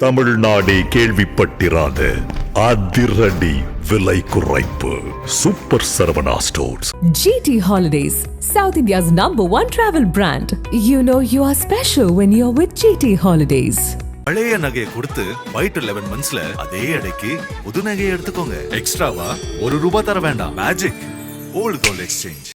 தமிழ்நாடே கேள்விப்பட்டிராத அதிரடி விலை குறைப்பு. Super Saravana stores GT Holidays, South India's number one travel brand. You know you are special when you're with GT Holidays. பழைய நகையை கொடுத்து ஒயிட் லெவன் மந்த்ஸ்ல அதே அடைக்கு புது நகையை எடுத்துக்கோங்க. எக்ஸ்ட்ராவா ஒரு ரூபாய் தர வேண்டாம். மேஜிக்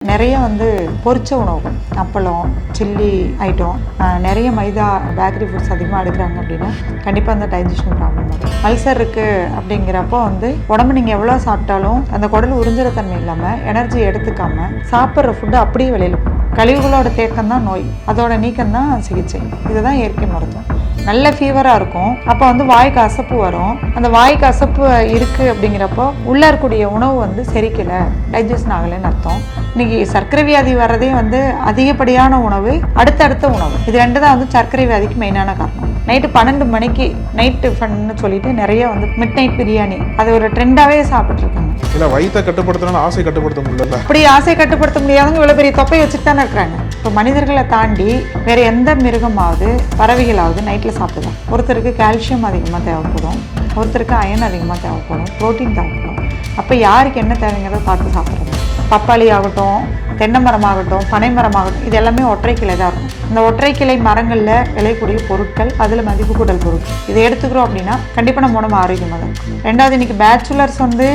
நிறைய வந்து பொரிச்ச உணவுகள் அப்பளம் சில்லி ஐட்டம் நிறைய மைதா பேக்கரி ஃபுட்ஸ் அதிகமாக எடுக்கிறாங்க அப்படின்னா கண்டிப்பாக அந்த டைஜஷன் ப்ராப்ளம் வரும் அல்சர் இருக்குது அப்படிங்கிறப்போ வந்து உடம்பு நீங்கள் எவ்வளோ சாப்பிட்டாலும் அந்த குடல் உறிஞ்சுற தன்மை இல்லாமல் எனர்ஜி எடுத்துக்காம சாப்பிட்ற ஃபுட்டு அப்படியே வெளியில் போகும். கழிவுகளோட தேக்கம் தான் நோய். அதோட நீக்கம் தான் சிகிச்சை. இதுதான் இயற்கை மருத்துவம். நல்ல ஃபீவராக இருக்கும். அப்போ வந்து வாய்க்கு அசப்பு வரும். அந்த வாய்க்கு அசப்பு இருக்குது அப்படிங்கிறப்போ உள்ளே இருக்கக்கூடிய உணவு வந்து செரிக்கலை. டைஜஷன் ஆகலைன்னு அர்த்தம். இன்னைக்கு சர்க்கரை வியாதி வர்றதே வந்து அதிகப்படியான உணவு அடுத்தடுத்த உணவு. இது ரெண்டு தான் வந்து சர்க்கரை வியாதிக்கு மெயினான காரணம். நைட்டு பன்னெண்டு மணிக்கு நைட் டிஃபன்னு சொல்லிட்டு நிறைய வந்து மிட் நைட் பிரியாணி. அது ஒரு ட்ரெண்டாகவே சாப்பிட்ருக்காங்க இல்ல வயித்தை கட்டுப்படுத்தணும் ஆசை கட்டுப்படுத்த முடியல அப்படி ஆசை கட்டுப்படுத்த முடியாதவங்க இவ்வளோ பெரிய தொப்பை வச்சுட்டு தானே இருக்கிறாங்க இப்போ மனிதர்களை தாண்டி வேற எந்த மிருகமாவது பறவைகளாவது நைட்டில் சாப்பிடுதான் ஒருத்தருக்கு கால்சியம் அதிகமாக தேவைப்படும். ஒருத்தருக்கு அயன் அதிகமாக தேவைப்படும். புரோட்டீன் தேவைப்படும். அப்போ யாருக்கு என்ன தேவைங்கிறத பார்த்து சாப்பிட்றது. பப்பாளி ஆகட்டும் தென்னை மரமாகட்டும் பனை மரமாகட்டும் இது எல்லாமே ஒற்றை கிளை தான். இருக்கும் இந்த ஒற்றை கிளை மரங்களில் விளையக்கூடிய பொருட்கள் அதில் மதிப்பு கூட்டல் பொருட்கள். இதை எடுத்துக்கிறோம் அப்படின்னா கண்டிப்பாக நம்ம உடம்பு ஆரோக்கியமாக தான் ரெண்டாவது இன்றைக்கி பேச்சுலர்ஸ் வந்து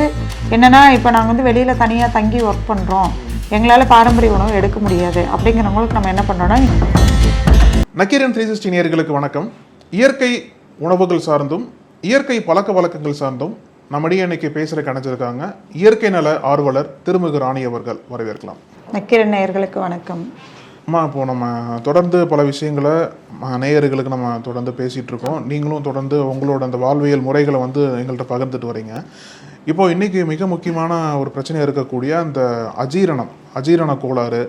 என்னென்னா இப்போ நாங்கள் வந்து வெளியில் தனியாக தங்கி ஒர்க் பண்ணுறோம் எங்களால் பாரம்பரிய உணவு எடுக்க முடியாது. அப்படிங்கிறவங்களுக்கு நம்ம என்ன பண்ணோன்னா நக்கீரன் த்ரீ சிக்ஸ்டி நேர்களுக்கு வணக்கம். இயற்கை உணவுகள் சார்ந்தும் இயற்கை பழக்க வழக்கங்கள் சார்ந்தும் நம்மிடையே இன்னைக்கு பேசுற கணிச்சிருக்காங்க இயற்கை நல ஆர்வலர் திருமிகு ராணி அவர்கள் வரவேற்கலாம். நக்கிர நேயர்களுக்கு வணக்கம். அம்மா இப்போ நம்ம தொடர்ந்து பல விஷயங்களை நேயர்களுக்கு நம்ம தொடர்ந்து பேசிட்டு இருக்கோம். நீங்களும் தொடர்ந்து உங்களோட அந்த வாழ்வியல் முறைகளை வந்து எங்கள்கிட்ட பகிர்ந்துட்டு வரீங்க. இப்போ இன்றைக்கி மிக முக்கியமான ஒரு பிரச்சனையாக இருக்கக்கூடிய அந்த அஜீரணம் அஜீரண கோளாறு.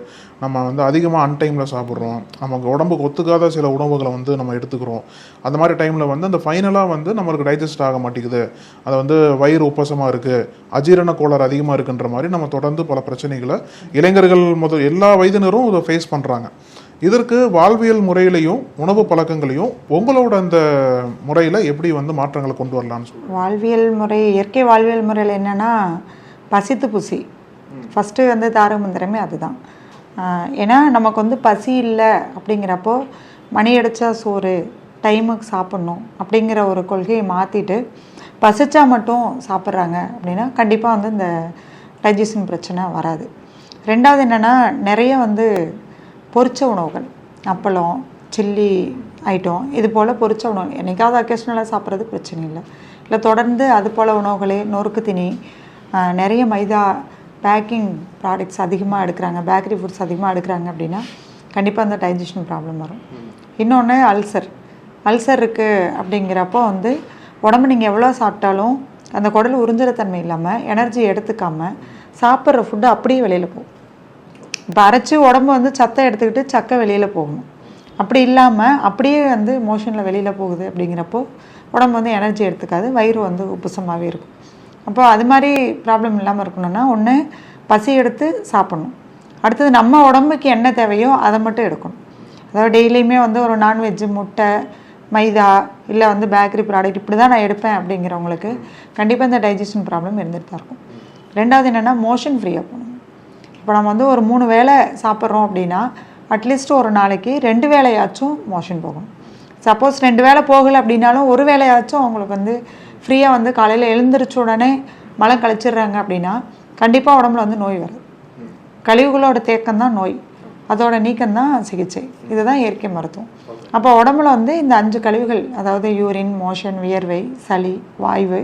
நம்ம வந்து அதிகமாக அன்டைமில் சாப்பிட்றோம். நமக்கு உடம்புக்கு ஒத்துக்காத சில உணவுகளை வந்து நம்ம எடுத்துக்கிறோம். அந்த மாதிரி டைமில் வந்து அந்த ஃபைனலாக வந்து நம்மளுக்கு டைஜஸ்ட் ஆக மாட்டேங்குது. அதை வந்து வயிறு உப்பசமாக இருக்குது அஜீரண கோளாறு அதிகமாக இருக்குன்ற மாதிரி நம்ம தொடர்ந்து பல பிரச்சனைகளை இளைஞர்கள் முதல் எல்லா வயதினரும் இதை ஃபேஸ் பண்ணுறாங்க இதற்கு வாழ்வியல் முறையிலையும் உணவு பழக்கங்களையும் உங்களோட அந்த முறையில் எப்படி வந்து மாற்றங்களை கொண்டு வரலாம்னு சொல்லுங்க வாழ்வியல் முறை இயற்கை வாழ்வியல் முறையில் என்னென்னா பசித்து புசி. ஃபஸ்ட்டு வந்து தாரக மந்திரமே அதுதான் ஏன்னா நமக்கு வந்து பசி இல்லை அப்படிங்கிறப்போ மணி அடித்தா சோறு டைமுக்கு சாப்பிட்ணும் அப்படிங்கிற ஒரு கொள்கையை மாற்றிட்டு பசிச்சா மட்டும் சாப்பிட்றாங்க அப்படின்னா கண்டிப்பாக வந்து இந்த டைஜஷன் பிரச்சனை வராது. ரெண்டாவது என்னென்னா நிறைய வந்து பொரிச்ச உணவுகள். அப்பளம் சில்லி ஐட்டம் இது போல் பொரிச்ச உணவு. என்றைக்காவது அக்கேஷனலாக சாப்பிட்றது பிரச்சனை இல்லை. இல்லை தொடர்ந்து அது போல் உணவுகளே நொறுக்கு திணி நிறைய மைதா பேக்கிங் ப்ராடக்ட்ஸ் அதிகமாக எடுக்கிறாங்க. பேக்கரி ஃபுட்ஸ் அதிகமாக எடுக்கிறாங்க அப்படின்னா கண்டிப்பாக அந்த டைஜஷன் ப்ராப்ளம் வரும். இன்னொன்று அல்சர் அல்சர் இருக்குது அப்படிங்கிறப்போ வந்து உடம்பு நீங்கள் எவ்வளோ சாப்பிட்டாலும் அந்த குடல் உறிஞ்சுற தன்மை இல்லாமல் எனர்ஜி எடுத்துக்காமல் சாப்பிட்ற ஃபுட்டு அப்படியே வெளியில் போகும் அரைச்சி உடம்பு வந்து சத்தை எடுத்துக்கிட்டு சக்கை வெளியில் போகணும் அப்படி இல்லாமல் அப்படியே வந்து மோஷனில் வெளியில் போகுது அப்படிங்கிறப்போ உடம்பு வந்து எனர்ஜி எடுத்துக்காது வயிறு வந்து உப்புசமாகவே இருக்கும். அப்போ அது மாதிரி ப்ராப்ளம் இல்லாமல் இருக்கணும்னா ஒன்று பசி எடுத்து சாப்பிட்ணும். அடுத்தது நம்ம உடம்புக்கு என்ன தேவையோ அதை மட்டும் எடுக்கணும். அதாவது டெய்லியுமே வந்து ஒரு நான்வெஜ்ஜு முட்டை மைதா இல்லை வந்து பேக்கரி ப்ராடக்ட் இப்படி தான் நான் எடுப்பேன் அப்படிங்கிறவங்களுக்கு கண்டிப்பாக இந்த டைஜஷன் ப்ராப்ளம் இருந்துட்டு தான் இருக்கும். ரெண்டாவது என்னென்னா மோஷன் ஃப்ரீயாக போகணும். இப்போ நம்ம வந்து ஒரு மூணு வேளை சாப்பிட்றோம் அப்படின்னா அட்லீஸ்ட் ஒரு நாளைக்கு ரெண்டு வேளையாச்சும் மோஷன் போகும். சப்போஸ் ரெண்டு வேளை போகலை அப்படின்னாலும் ஒரு வேளையாச்சும் அவங்களுக்கு வந்து ஃப்ரீயாக வந்து காலையில் எழுந்திரிச்ச உடனே மலம் கழிச்சிடுறாங்க அப்படின்னா கண்டிப்பாக உடம்புல வந்து நோய் வருது. கழிவுகளோட தேக்கம் தான் நோய். அதோட நீக்கம் தான் சிகிச்சை. இதுதான் இயற்கை மருத்துவம். அப்போ உடம்புல வந்து இந்த அஞ்சு கழிவுகள் அதாவது யூரின் மோஷன் வியர்வை சளி வாய்வு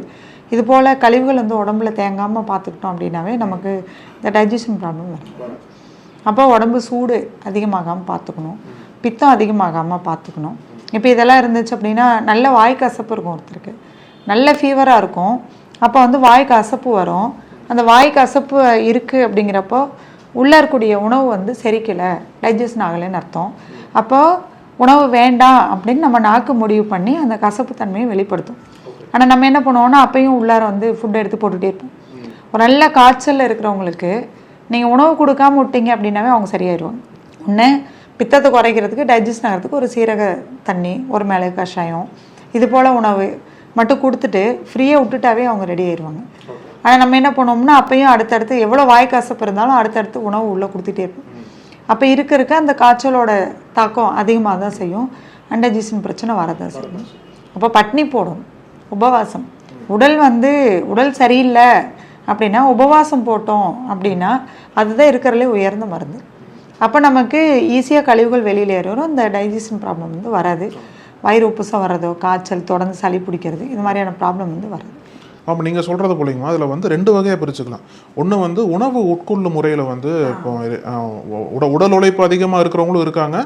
இது போல் கழிவுகள் வந்து உடம்புல தேங்காமல் பார்த்துக்கிட்டோம் அப்படின்னாவே நமக்கு இந்த டைஜஷன் ப்ராப்ளம் வரும். அப்போ உடம்பு சூடு அதிகமாகாமல் பார்த்துக்கணும். பித்தம் அதிகமாகாமல் பார்த்துக்கணும். இப்போ இதெல்லாம் இருந்துச்சு அப்படின்னா நல்ல வாய் கசப்பு இருக்கும் ஒருத்தருக்கு. நல்ல ஃபீவராக இருக்கும். அப்போ வந்து வாய் கசப்பு வரும். அந்த வாய் கசப்பு இருக்குது அப்படிங்கிறப்போ உள்ளே இருக்கக்கூடிய உணவு வந்து செரிக்கலை. டைஜஷன் ஆகலைன்னு அர்த்தம். அப்போது உணவு வேண்டாம் அப்படின்னு நம்ம நாக்கு முடிவு பண்ணி அந்த கசப்பு தன்மையை வெளிப்படுத்தும். ஆனால் நம்ம என்ன பண்ணுவோம்னா அப்பையும் உள்ளார வந்து ஃபுட் எடுத்து போட்டுகிட்டே இருப்போம். ஒரு நல்ல காய்ச்சலில் இருக்கிறவங்களுக்கு நீங்கள் உணவு கொடுக்காம விட்டீங்க அப்படின்னாவே அவங்க சரியாயிடுவாங்க ஒன்று பித்தத்தை குறைக்கிறதுக்கு டைஜஸ்ட் ஆகிறதுக்கு ஒரு சீரக தண்ணி ஒரு மிளகு கஷாயம் இது போல் உணவு மட்டும் கொடுத்துட்டு ஃப்ரீயாக விட்டுட்டாவே அவங்க ரெடி ஆயிடுவாங்க ஆனால் நம்ம என்ன பண்ணுவோம்னா அப்பயும் அடுத்தடுத்து எவ்வளோ வாய் கசப்பு இருந்தாலும் அடுத்தடுத்து உணவு உள்ளே கொடுத்துட்டே இருப்போம். அப்போ இருக்க இருக்க அந்த காய்ச்சலோட தாக்கம் அதிகமாக தான் செய்யும். அண்டஜீசன் பிரச்சனை வரதான் செய்யும். அப்போ பட்னி போடும் உபவாசம். உடல் வந்து உடல் சரியில்லை அப்படின்னா உபவாசம் போட்டோம் அப்படின்னா அதுதான் இருக்கிறதுலே உயர்ந்த மருந்து. அப்போ நமக்கு ஈஸியாக கழிவுகள் வெளியில் ஏறும். இந்த டைஜஷன் ப்ராப்ளம் வந்து வராது. வயிறு உப்புசம் வர்றதோ காய்ச்சல் தொடர்ந்து சளி பிடிக்கிறது இது மாதிரியான ப்ராப்ளம் வந்து வராது. அப்போ நீங்கள் சொல்கிறது போலிங்கம்மா. அதில் வந்து ரெண்டு வகையாக பிரிச்சுக்கலாம். ஒன்று வந்து உணவு உட்கொள்ளும் முறையில் வந்து இப்போ உட உடல் உழைப்பு அதிகமாக இருக்கிறவங்களும் இருக்காங்க.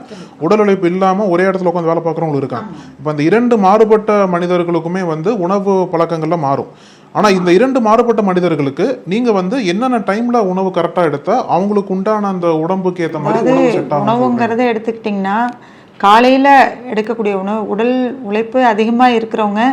உடல் உழைப்பு இல்லாமல் ஒரே இடத்துல உட்காந்து வேலை பார்க்குறவங்களும் இருக்காங்க. இப்போ அந்த இரண்டு மாறுபட்ட மனிதர்களுக்குமே வந்து உணவு பழக்கங்கள்ல மாறும். ஆனால் இந்த இரண்டு மாறுபட்ட மனிதர்களுக்கு நீங்கள் வந்து என்னென்ன டைமில் உணவு கரெக்டாக எடுத்தால் அவங்களுக்கு உண்டான அந்த உடம்புக்கு ஏற்ற மாதிரி உணவு செட் ஆகும் உணவுங்கிறத எடுத்துக்கிட்டிங்கன்னா காலையில் எடுக்கக்கூடிய உணவு உடல் உழைப்பு அதிகமாக இருக்கிறவங்க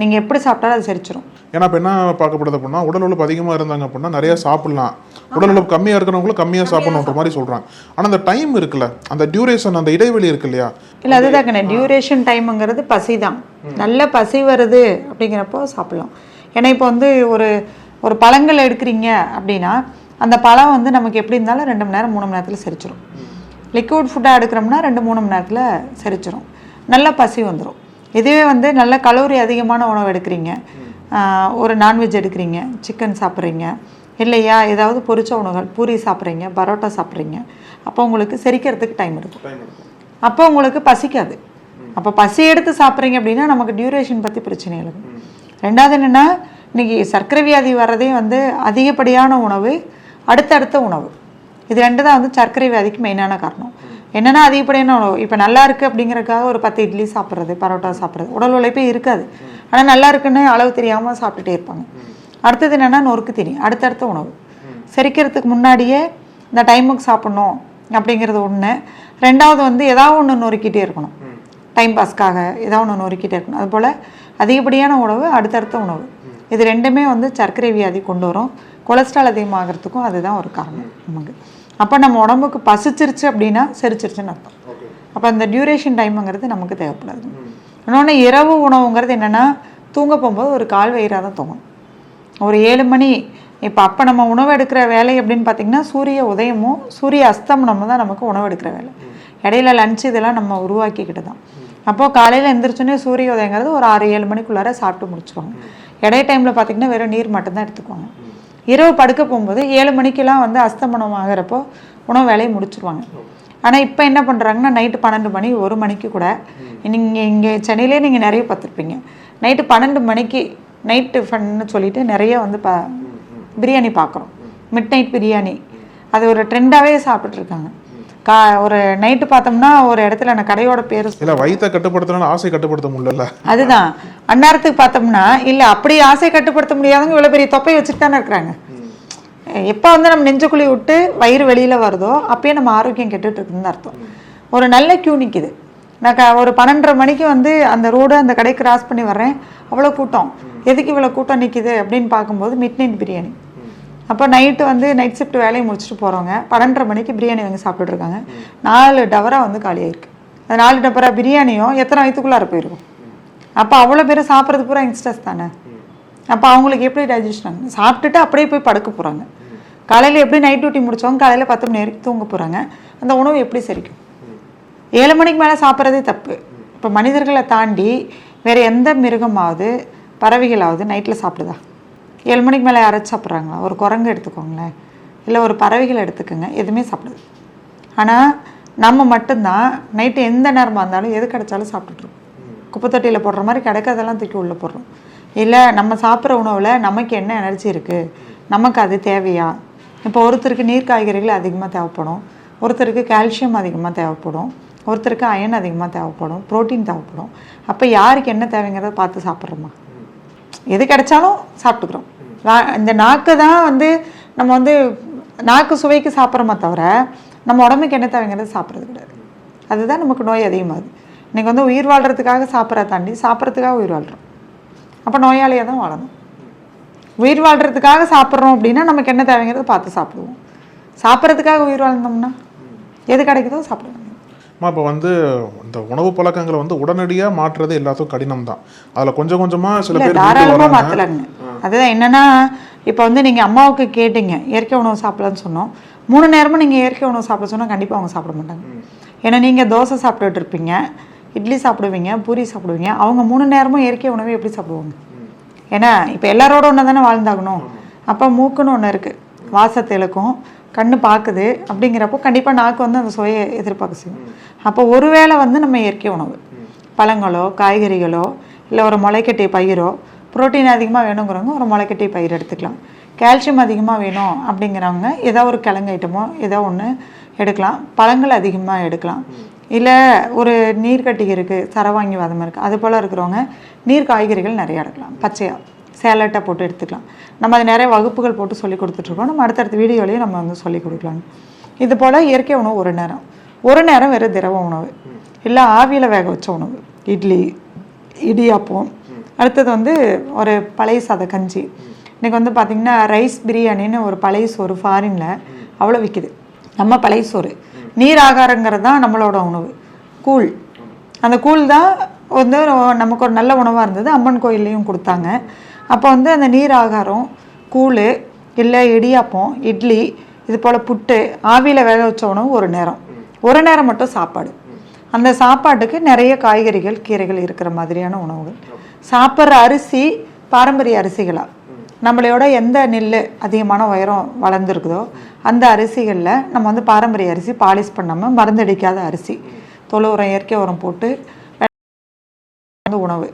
நீங்கள் எப்படி சாப்பிட்டாலும் அது செரிச்சிரும். ஏன்னா இப்போ என்ன பார்க்கப்படுது அப்படின்னா உடல் உழைப்பு அதிகமாக இருந்தாங்க அப்படின்னா நிறைய சாப்பிடலாம். உடல் உழைப்பு கம்மியாக இருக்கிறவங்களும் கம்மியாக சாப்பிடணுன்ற மாதிரி சொல்கிறாங்க ஆனால் அந்த டைம் இருக்குல்ல அந்த டியூரேஷன் அந்த இடைவெளி இருக்கு இல்லையா? இல்லை அதுதாங்கண்ணே டியூரேஷன் டைமுங்கிறது பசி தான் நல்ல பசி வருது அப்படிங்கிறப்போ சாப்பிடலாம். ஏன்னா இப்போ வந்து ஒரு ஒரு பழங்கள் எடுக்கிறீங்க அப்படின்னா அந்த பழம் வந்து நமக்கு எப்படி இருந்தாலும் ரெண்டு மணி நேரம் மூணு மணி நேரத்தில் செரிச்சிரும். லிக்விட் ஃபுட்டாக எடுக்கிறோம்னா ரெண்டு மூணு மணி நேரத்தில் செரிச்சிரும். நல்ல பசி வந்துடும் இதுவே வந்து நல்ல கலோரி அதிகமான உணவு எடுக்கிறீங்க. ஒரு நான்வெஜ் எடுக்கிறீங்க சிக்கன் சாப்பிட்றீங்க இல்லையா? ஏதாவது பொரிச்ச உணவுகள் பூரி சாப்பிட்றீங்க பரோட்டா சாப்பிட்றீங்க. அப்போ உங்களுக்கு செரிக்கிறதுக்கு டைம் எடுக்கும் அப்போ உங்களுக்கு பசிக்காது. அப்போ பசி எடுத்து சாப்பிட்றீங்க அப்படின்னா நமக்கு டியூரேஷன் பற்றி பிரச்சனை இல்லை. ரெண்டாவது என்னென்னா இன்னைக்கு சர்க்கரை வியாதி வர்றதே வந்து அதிகப்படியான உணவு அடுத்தடுத்த உணவு. இது ரெண்டு தான் வந்து சர்க்கரை வியாதிக்கு மெயினான காரணம். என்னென்னா அதிகப்படியான உணவு இப்போ நல்லா இருக்குது அப்படிங்கிறதுக்காக ஒரு பத்து இட்லி சாப்பிட்றது பரோட்டா சாப்பிட்றது. உடல் உழைப்பே இருக்காது. ஆனால் நல்லா இருக்குன்னு அளவு தெரியாமல் சாப்பிட்டுட்டே இருப்பாங்க. அடுத்தது என்னென்னா நொறுக்கு தீனி அடுத்தடுத்த உணவு. செரிக்கிறதுக்கு முன்னாடியே இந்த டைமுக்கு சாப்பிட்ணும் அப்படிங்கிறது ஒன்று ரெண்டாவது வந்து ஏதாவது ஒன்று நொறுக்கிட்டே இருக்கணும். டைம் பாஸ்க்காக ஏதாவது ஒன்று நொறுக்கிட்டே இருக்கணும். அதுபோல் அதிகப்படியான உணவு அடுத்தடுத்த உணவு. இது ரெண்டுமே வந்து சர்க்கரை வியாதி கொண்டு வரும். கொலஸ்ட்ரால் அதிகமாகிறதுக்கும் அதுதான் ஒரு காரணம் நமக்கு. அப்போ நம்ம உடம்புக்கு பசிச்சிருச்சு அப்படின்னா செரிச்சிருச்சுன்னு அர்த்தம். அப்போ அந்த டியூரேஷன் டைமுங்கிறது நமக்கு தேவைப்படாது. இன்னொன்று இரவு உணவுங்கிறது என்னென்னா தூங்க போகும்போது ஒரு கால் வயிறாக தான் தூங்கணும். ஒரு ஏழு மணி இப்போ அப்போ நம்ம உணவு எடுக்கிற வேலை அப்படின்னு பார்த்தீங்கன்னா சூரிய உதயமும் சூரிய அஸ்தமனமும் தான் நமக்கு உணவு எடுக்கிற வேலை. இடையில லஞ்ச் இதெல்லாம் நம்ம உருவாக்கிக்கிட்டு தான். அப்போது காலையில் எந்திரிச்சோன்னே சூரிய உதயங்கிறது ஒரு ஆறு ஏழு மணிக்குள்ளார சாப்பிட்டு முடிச்சுருவாங்க. இடை டைமில் பார்த்தீங்கன்னா வெறும் நீர் மட்டும்தான் எடுத்துக்குவாங்க. இரவு படுக்க போகும்போது ஏழு மணிக்கெல்லாம் வந்து அஸ்தமனம் ஆகிறப்போ உணவு வேலையை முடிச்சிருவாங்க. ஆனால் இப்போ என்ன பண்ணுறாங்கன்னா நைட்டு பன்னெண்டு மணி ஒரு மணிக்கு கூட. நீங்கள் இங்கே சென்னையிலே நீங்கள் நிறைய பார்த்துருப்பீங்க. நைட்டு பன்னெண்டு மணிக்கு நைட் டிஃபன்னு சொல்லிட்டு நிறைய வந்து ப பிரியாணி பார்க்குறோம். Midnight biryani. அது ஒரு ட்ரெண்டாகவே சாப்பிட்டுருக்காங்க கா ஒரு நைட்டு பார்த்தோம்னா ஒரு இடத்துல நான் கடையோட பேர் இல்லை வயித்தை கட்டுப்படுத்தினாலும் ஆசை கட்டுப்படுத்த முடியல அதுதான். அந்நேரத்துக்கு பார்த்தோம்னா இல்லை அப்படி ஆசை கட்டுப்படுத்த முடியாதவங்க இவ்வளோ பெரிய தொப்பை வச்சுட்டு தானே இருக்கிறாங்க. எப்போ வந்து நம்ம நெஞ்சுக்குழி விட்டு வயிறு வெளியில் வருதோ அப்பயே நம்ம ஆரோக்கியம் கெட்டுட்டு இருக்குன்னு அர்த்தம். ஒரு நல்ல கியூ நிற்கிது நான் க- ஒரு பன்னெண்டரை மணிக்கு வந்து அந்த ரோடு அந்த கடை கிராஸ் பண்ணி வர்றேன். அவ்வளோ கூட்டம். எதுக்கு இவ்வளோ கூட்டம் நிற்கிது அப்படின்னு பார்க்கும்போது மிட் நைட் பிரியாணி அப்போ நைட்டு வந்து நைட் ஷிஃப்ட் வேலையை முடிச்சுட்டு போகிறவங்க பன்னெண்டரை மணிக்கு பிரியாணி வாங்கி சாப்பிட்டுட்டு நாலு டவராக வந்து காலியாயிருக்கு அந்த நாலு டபரா பிரியாணியும் எத்தனை வயிற்றுக்குள்ளார போயிருக்கும். அப்போ அவ்வளோ பேர் சாப்பிட்றது பூரா யங்ஸ்டர்ஸ் தானே. அப்போ அவங்களுக்கு எப்படி டைஜஷன் ஆகும்? சாப்பிட்டுட்டு அப்படியே போய் படுக்க போகிறாங்க காலையில் எப்படி நைட் டியூட்டி முடித்தவங்க காலையில் பத்து மணி வரைக்கும் தூங்க போகிறாங்க அந்த உணவு எப்படி செரிக்கும்? ஏழு மணிக்கு மேலே சாப்பிட்றதே தப்பு. இப்போ மனிதர்களை தாண்டி வேறு எந்த மிருகமாவது பறவைகளாவது நைட்டில் சாப்பிடுதா? ஏழு மணிக்கு மேலே யாராச்சும் சாப்பிட்றாங்களா? ஒரு குரங்கு எடுத்துக்கோங்களேன். இல்லை ஒரு பறவைகளை எடுத்துக்கோங்க. எதுவுமே சாப்பிடுது. ஆனால் நம்ம மட்டும்தான் நைட்டு எந்த நேரமாக இருந்தாலும் எது கிடைச்சாலும் சாப்பிட்டுட்ருக்கோம் குப்பை தொட்டியில் போடுற மாதிரி கிடைக்காதெல்லாம் தூக்கி உள்ளே போடுறோம். இல்லை நம்ம சாப்பிட்ற உணவில் நமக்கு என்ன எனர்ஜி இருக்குது நமக்கு அது தேவையா? இப்போ ஒருத்தருக்கு நீர் காய்கறிகள் அதிகமாக தேவைப்படும். ஒருத்தருக்கு கால்சியம் அதிகமாக தேவைப்படும். ஒருத்தருக்கு அயன் அதிகமாக தேவைப்படும். ப்ரோட்டீன் தேவைப்படும். அப்போ யாருக்கு என்ன தேவைங்கிறத பார்த்து சாப்பிட்றோமா? எது கிடைச்சாலும் சாப்பிட்டுக்கிறோம். இந்த நாக்கு தான் வந்து நம்ம வந்து நாக்கு சுவைக்கு சாப்பிட்றோமே தவிர நம்ம உடம்புக்கு என்ன தேவைங்கிறது சாப்பிட்றது கிடையாது. அதுதான் நமக்கு நோய் அதிகமாகுது. இன்னைக்கு வந்து உயிர் வாழ்கிறதுக்காக சாப்பிட்றத தாண்டி சாப்பிட்றதுக்காக உயிர் வாழ்கிறோம் அப்போ நோயாளியாக தான் வாழணும். உயிர் வாழ்கிறதுக்காக சாப்பிட்றோம் அப்படின்னா நமக்கு என்ன தேவைங்கிறத பார்த்து சாப்பிடுவோம். சாப்பிட்றதுக்காக உயிர் வாழ்ந்தோம்னா எது கிடைக்குதோ சாப்பிடுவோம் அம்மா இப்போ வந்து இந்த உணவு பழக்கங்களை வந்து உடனடியாக மாற்றுறது எல்லாத்துக்கும் கடினம் தான் அதில் கொஞ்சம் கொஞ்சமாக சில பேர். மாற்றலாங்க அதுதான் என்னன்னா இப்போ வந்து நீங்கள் அம்மாவுக்கு கேட்டீங்க இயற்கை உணவு சாப்பிடலான்னு சொன்னோம். மூணு நேரமும் நீங்கள் இயற்கை உணவு சாப்பிட சொன்னால் கண்டிப்பாக அவங்க சாப்பிட மாட்டாங்க. ஏன்னா நீங்கள் தோசை சாப்பிட்டுட்டு இருப்பீங்க இட்லி சாப்பிடுவீங்க பூரி சாப்பிடுவீங்க அவங்க மூணு நேரமும் இயற்கை உணவை எப்படி சாப்பிடுவாங்க? ஏன்னா இப்போ எல்லாரோட ஒன்று தானே வாழ்ந்தாகணும் அப்போ மூக்குன்னு ஒன்று இருக்குது வாசத்தை இழுக்கும் கண்ணு பார்க்குது அப்படிங்கிறப்போ கண்டிப்பாக நாக்கு வந்து அந்த சுவையை எதிர்பார்க்க செய்யும். அப்போ ஒருவேளை வந்து நம்ம இயற்கை உணவு பழங்களோ காய்கறிகளோ இல்லை ஒரு முளைக்கட்டிய பயிரோ புரோட்டீன் அதிகமாக வேணுங்கிறவங்க ஒரு முளைக்கட்டி பயிர் எடுத்துக்கலாம். கால்சியம் அதிகமாக வேணும் அப்படிங்கிறவங்க ஏதோ ஒரு கிழங்கு ஐட்டமோ ஏதோ ஒன்று எடுக்கலாம். பழங்கள் அதிகமாக எடுக்கலாம். இல்லை ஒரு நீர்க்கட்டி இருக்குது சரவாங்கி வாதம் இருக்குது அது போல் இருக்கிறவங்க நீர் காய்கறிகள் நிறையா எடுக்கலாம். பச்சையாக சேலட்டாக போட்டு எடுத்துக்கலாம். நம்ம அது நிறைய வகுப்புகள் போட்டு சொல்லி கொடுத்துட்ருக்கோம். நம்ம அடுத்தடுத்த வீடியோலையும் நம்ம வந்து சொல்லி கொடுக்கலாம். இது போல் இயற்கை உணவு ஒரு நேரம். ஒரு நேரம் வெறும் திரவ உணவு. இல்லை ஆவியில் வேக வச்ச உணவு. இட்லி இடியாப்பம் அடுத்தது வந்து ஒரு பழைய சாத கஞ்சி. இன்றைக்கி வந்து பார்த்திங்கன்னா ரைஸ் பிரியாணின்னு ஒரு பழைய சோறு ஃபாரினில் அவ்வளோ விற்கிது நம்ம பழைய சோறு. நீர் ஆகாரங்கிறது தான் நம்மளோட உணவு. கூழ். அந்த கூழ் தான் வந்து நமக்கு ஒரு நல்ல உணவாக இருந்தது. அம்மன் கோயில்லையும் கொடுத்தாங்க. அப்போ வந்து அந்த நீர் ஆகாரம் கூழ் இல்லை இடியாப்பம் இட்லி இது போல் புட்டு ஆவியில் வேக வச்ச உணவு ஒரு நேரம். ஒரு நேரம் மட்டும் சாப்பாடு. அந்த சாப்பாட்டுக்கு நிறைய காய்கறிகள் கீரைகள் இருக்கிற மாதிரியான உணவுகள். சாப்பிட்ற அரிசி பாரம்பரிய அரிசிகளாக நம்மளையோட எந்த நெல் அதிகமான உயரம் வளர்ந்துருக்குதோ அந்த அரிசிகளில் நம்ம வந்து பாரம்பரிய அரிசி பாலிஷ் பண்ணாமல் மருந்தடிக்காத அரிசி தொழு உரம் இயற்கை உரம் போட்டு உணவு.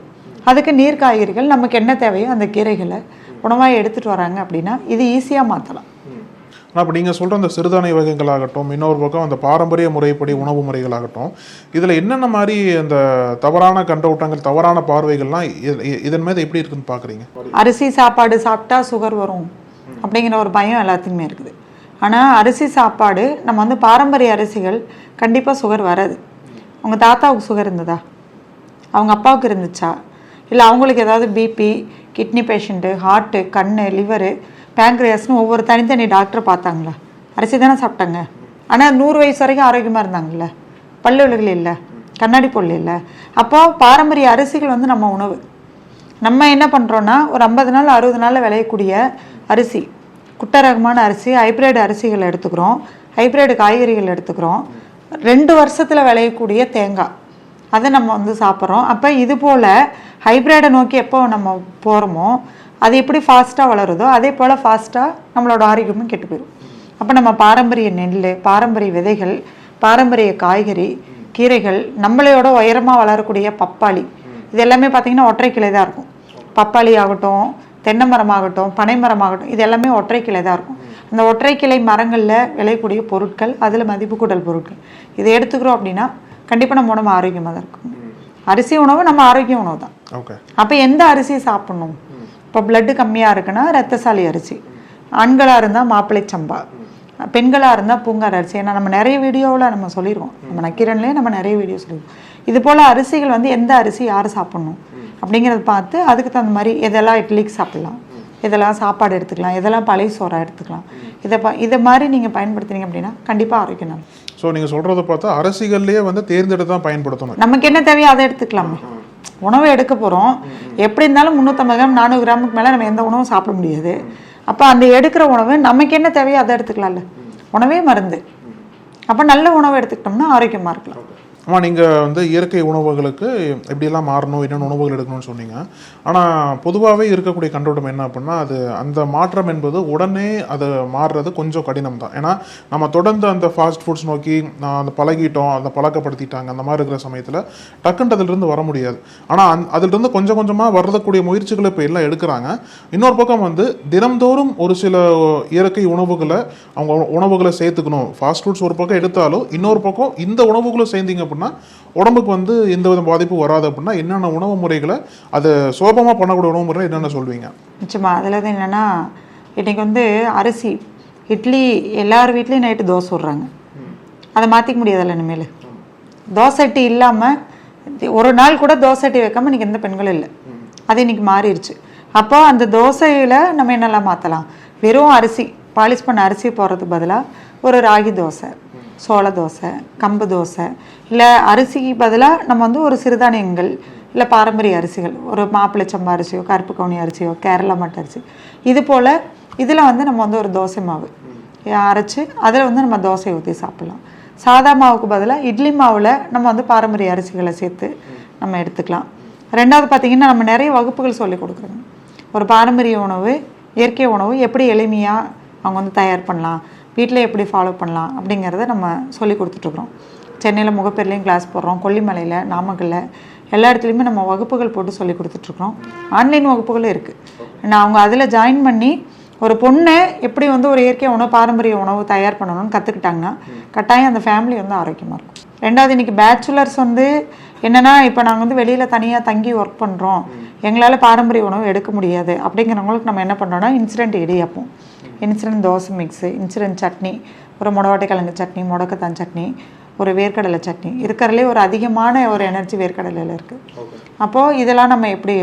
அதுக்கு நீர் காய்கறிகள் நமக்கு என்ன தேவையோ அந்த கீரைகளை உணவாக எடுத்துகிட்டு வராங்க அப்படின்னா இது ஈஸியாக மாற்றலாம் அப்போ நீங்கள் சொல்கிற அந்த சிறுதானிய வகைகளாகட்டும் இன்னொரு பக்கம் அந்த பாரம்பரிய முறைப்படி உணவு முறைகளாகட்டும் இதில் என்னென்ன மாதிரி அந்த தவறான கண்டோட்டங்கள் தவறான பார்வைகள்லாம் இதன் மீது எப்படி இருக்குன்னு பார்க்குறீங்க அரிசி சாப்பாடு சாப்பிட்டா சுகர் வரும் அப்படிங்கிற ஒரு பயம் எல்லாத்துக்குமே இருக்குது. ஆனால் அரிசி சாப்பாடு நம்ம வந்து பாரம்பரிய அரிசிகள் கண்டிப்பாக சுகர் வராது. உங்கள் தாத்தாவுக்கு சுகர் இருந்ததா? அவங்க அப்பாவுக்கு இருந்துச்சா? இல்லை அவங்களுக்கு ஏதாவது பிபி கிட்னி பேஷண்ட்டு ஹார்ட்டு கண் லிவரு பேங்க்ரியாஸ்னு ஒவ்வொரு தனித்தனி டாக்டர் பார்த்தாங்களா? அரிசி தானே சாப்பிட்டாங்க. ஆனால் நூறு வயசு வரைக்கும் ஆரோக்கியமாக இருந்தாங்கல்ல? பல்லுவலிகள் இல்லை. கண்ணாடி பொருள் இல்லை. அப்போது பாரம்பரிய அரிசிகள் வந்து நம்ம உணவு. நம்ம என்ன பண்ணுறோன்னா ஒரு ஐம்பது நாள் அறுபது நாளில் விளையக்கூடிய அரிசி. குட்ட ரகமான அரிசி ஹைப்ரிட் அரிசிகள் எடுத்துக்கிறோம். ஹைப்ரிட் காய்கறிகள் எடுத்துக்கிறோம். ரெண்டு வருஷத்தில் விளையக்கூடிய தேங்காய். அதை நம்ம வந்து சாப்பிட்றோம். அப்போ இது போல் ஹைப்ரிடை நோக்கி எப்போ நம்ம போகிறோமோ அது எப்படி ஃபாஸ்ட்டாக வளருதோ அதே போல் ஃபாஸ்ட்டாக நம்மளோட ஆரோக்கியமும் கெட்டு போயிடும் அப்போ நம்ம பாரம்பரிய நெல் பாரம்பரிய விதைகள் பாரம்பரிய காய்கறி கீரைகள் நம்மளையோட உயரமாக வளரக்கூடிய பப்பாளி இது எல்லாமே பார்த்தீங்கன்னா ஒற்றை கிளை தான் இருக்கும். பப்பாளி ஆகட்டும் தென்னை மரமாகட்டும் பனை மரமாகட்டும் இது எல்லாமே ஒற்றை கிளை தான் இருக்கும். அந்த ஒற்றை கிளை மரங்களில் விளையக்கூடிய பொருட்கள் அதில் மதிப்பு கூட்டல் பொருட்கள். இதை எடுத்துக்கிறோம் அப்படின்னா கண்டிப்பாக நம்ம உடம்பு ஆரோக்கியமாக தான் இருக்கும். அரிசி உணவு நம்ம ஆரோக்கிய உணவு தான். அப்போ எந்த அரிசி சாப்பிடணும்? இப்போ பிளட்டு கம்மியாக இருக்குன்னா ரத்தசாலி அரிசி. ஆண்களாக இருந்தால் மாப்பிள்ளை சம்பா. பெண்களாக இருந்தால் பூங்கார் அரிசி. ஏன்னா நம்ம நிறைய வீடியோவில் நம்ம சொல்லிடுவோம் நம்ம நக்கீரன்லேயே நம்ம நிறைய வீடியோ சொல்லிடுவோம் இது போல் அரிசிகள் வந்து எந்த அரிசி யார் சாப்பிடணும்? அப்படிங்கிறத பார்த்து அதுக்கு தகுந்த மாதிரி எதெல்லாம் இட்லிக்கு சாப்பிடலாம்? இதெல்லாம் சாப்பாடு எடுத்துக்கலாம்? இதெல்லாம் பழைய சோறா எடுத்துக்கலாம்? இதை ப இதை மாதிரி நீங்கள் பயன்படுத்துனீங்க அப்படின்னா கண்டிப்பாக ஆரோக்கியம் நல்லா. ஸோ நீங்கள் சொல்கிறத பார்த்தா அரசிகள்லேயே வந்து தேர்ந்தெடுத்து தான் பயன்படுத்தணும். நமக்கு என்ன தேவையோ அதை எடுத்துக்கலாமே? உணவு எடுக்க போகிறோம் எப்படி இருந்தாலும் முந்நூற்றம்பது கிராம் நானூறு கிராமுக்கு மேலே நம்ம எந்த உணவும் சாப்பிட முடியாது. அப்போ அந்த எடுக்கிற உணவு நமக்கு என்ன தேவையோ அதை எடுத்துக்கலாம்ல. உணவே மருந்து. அப்போ நல்ல உணவு எடுத்துக்கிட்டோம்னா ஆரோக்கியமாக இருக்கலாம். ஆமாம் நீங்கள் வந்து இயற்கை உணவுகளுக்கு எப்படிலாம் மாறணும் என்னென்ன உணவுகள் எடுக்கணும்னு சொன்னீங்க. ஆனால் பொதுவாகவே இருக்கக்கூடிய கண்டோட்டம் என்ன அப்படின்னா அது அந்த மாற்றம் என்பது உடனே அது மாறுறது கொஞ்சம் கடினம் தான். ஏன்னா நம்ம தொடர்ந்து அந்த ஃபாஸ்ட் ஃபுட்ஸ் நோக்கி அந்த பழகிட்டோம் அதை பழக்கப்படுத்திட்டாங்க அந்த மாதிரி இருக்கிற சமயத்தில் டக்குன்ட்டு அதிலிருந்து வர முடியாது. ஆனால் அந் அதிலிருந்து கொஞ்சம் கொஞ்சமாக வர்றக்கூடிய முயற்சிகளை இப்போ எல்லாம் எடுக்கிறாங்க. இன்னொரு பக்கம் வந்து தினம்தோறும் ஒரு சில இயற்கை உணவுகளை அவங்க உணவுகளை சேர்த்துக்கணும். ஃபாஸ்ட் ஃபுட்ஸ் ஒரு பக்கம் எடுத்தாலும் இன்னொரு பக்கம் இந்த உணவுகளை சேர்ந்தீங்க அப்படின்னா உடம்புக்கு வந்து எந்த வித பாதிப்பும் வராது அப்படின்னா என்னென்ன உணவு முறைகளை அதை சோபமாக பண்ணக்கூடிய உணவு முறைகளை என்னென்ன சொல்வீங்க? நிச்சயமாக அதில் வந்து என்னென்னா இன்றைக்கி வந்து அரிசி இட்லி எல்லார் வீட்லேயும் நைட்டு தோசை விட்றாங்க. அதை மாற்றிக்க முடியாதுல்ல இனிமேல். தோசை அட்டி இல்லாமல் ஒரு நாள் கூட தோசை அட்டி வைக்காம இன்றைக்கி எந்த பெண்களும் இல்லை. அது இன்னைக்கு மாறிடுச்சு. அப்போ அந்த தோசையில் நம்ம என்னெல்லாம் மாற்றலாம் வெறும் அரிசி பாலிஷ் பண்ண அரிசி போடுறதுக்கு பதிலாக ஒரு ராகி தோசை. சோள தோசை கம்பு தோசை இல்லை அரிசிக்கு பதிலாக நம்ம வந்து ஒரு சிறுதானியங்கள் இல்லை பாரம்பரிய அரிசிகள் ஒரு மாப்பிள்ளை சம்பா அரிசியோ கருப்பு கவுனி அரிசியோ கேரளா மட்டை அரிசி. இது போல் இதில் வந்து நம்ம வந்து ஒரு தோசை மாவு அரைச்சி அதில் வந்து நம்ம தோசை ஊற்றி சாப்பிட்லாம். சாதா மாவுக்கு பதிலாக இட்லி மாவில் நம்ம வந்து பாரம்பரிய அரிசிகளை சேர்த்து நம்ம எடுத்துக்கலாம். ரெண்டாவது பார்த்திங்கன்னா நம்ம நிறைய வகுப்புகள் சொல்லி கொடுக்குறோங்க ஒரு பாரம்பரிய உணவு இயற்கை உணவு எப்படி எளிமையாக அவங்க வந்து தயார் பண்ணலாம். வீட்டில் எப்படி ஃபாலோ பண்ணலாம் அப்படிங்கிறத நம்ம சொல்லி கொடுத்துட்ருக்குறோம் சென்னையில் முகப்பேர்லேயும் கிளாஸ் போடுறோம். கொல்லிமலையில் நாமக்கல்ல எல்லா இடத்துலையுமே நம்ம வகுப்புகள் போட்டு சொல்லி கொடுத்துட்ருக்குறோம் ஆன்லைன் வகுப்புகளும் இருக்குது நான் அவங்க அதில் ஜாயின் பண்ணி ஒரு பொண்ணை எப்படி வந்து ஒரு இயற்கை உணவு பாரம்பரிய உணவு தயார் பண்ணணும்னு கற்றுக்கிட்டாங்கன்னா கட்டாயம் அந்த ஃபேமிலி வந்து ஆரோக்கியமாக இருக்கும். ரெண்டாவது இன்றைக்கி பேச்சுலர்ஸ் வந்து என்னென்னா இப்போ நாங்கள் வந்து வெளியில் தனியாக தங்கி ஒர்க் பண்ணுறோம் எங்களால் பாரம்பரிய உணவு எடுக்க முடியாது. அப்படிங்கிறவங்களுக்கு நம்ம என்ன பண்ணுறோன்னா instant idiyappam. Instant dosa mix instant chutney ஒரு முடவாட்டை கிழங்கு சட்னி முடக்கத்தான் சட்னி ஒரு வேர்க்கடலை சட்னி. இருக்கிறதுலே ஒரு அதிகமான ஒரு எனர்ஜி வேர்க்கடலையில் இருக்குது அப்போது இதெல்லாம் நம்ம எப்படி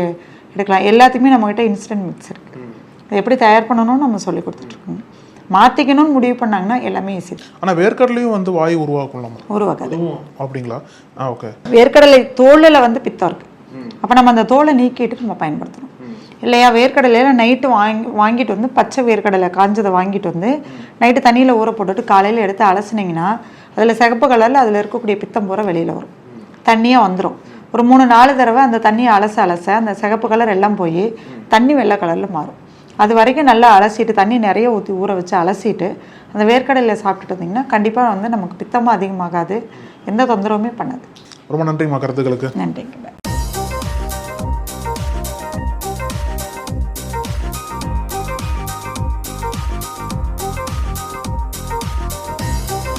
எடுக்கலாம்? எல்லாத்தையுமே நம்மக்கிட்ட இன்ஸ்டன்ட் மிக்ஸ் இருக்குது அதை எப்படி தயார் பண்ணணும்னு நம்ம சொல்லி கொடுத்துட்ருக்கோங்க மாற்றிக்கணும்னு முடிவு பண்ணாங்கன்னா எல்லாமே ஈஸி ஆனால் வேர்க்கடலையும் வந்து வாயு உருவாக்கலாமா உருவாக்காது அப்படிங்களா? ஆ ஓகே வேர்க்கடலை தோலில் வந்து பித்தம் இருக்கு. அப்போ நம்ம அந்த தோலை நீக்கிட்டு நம்ம பயன்படுத்தணும். இல்லையா வேர்க்கடலையில நைட்டு வாங்கி வாங்கிட்டு வந்து பச்சை வேர்க்கடலை காஞ்சதை வாங்கிட்டு வந்து நைட்டு தண்ணியில் ஊற போட்டுட்டு காலையில் எடுத்து அலசுனீங்கன்னா அதில் சிகப்பு கலரில் அதில் இருக்கக்கூடிய பித்தம் பூரா வெளியில் வரும். தண்ணியாக வந்துடும் ஒரு மூணு நாலு தடவை அந்த தண்ணியை அலச அலச அந்த சிகப்பு கலர் எல்லாம் போய் தண்ணி வெள்ளை கலரில் மாறும். அது வரைக்கும் நல்லா அலசிட்டு தண்ணி நிறைய ஊற்றி ஊற வச்சு அலசிட்டு அந்த வேர்க்கடலையில் சாப்பிட்டுட்டு இருந்தீங்கன்னா கண்டிப்பாக வந்து நமக்கு பித்தமும் அதிகமாகாது. எந்த தொந்தரவுமே பண்ணாது. ரொம்ப நன்றிம்மா கருத்துக்களுக்கு. நன்றிங்க.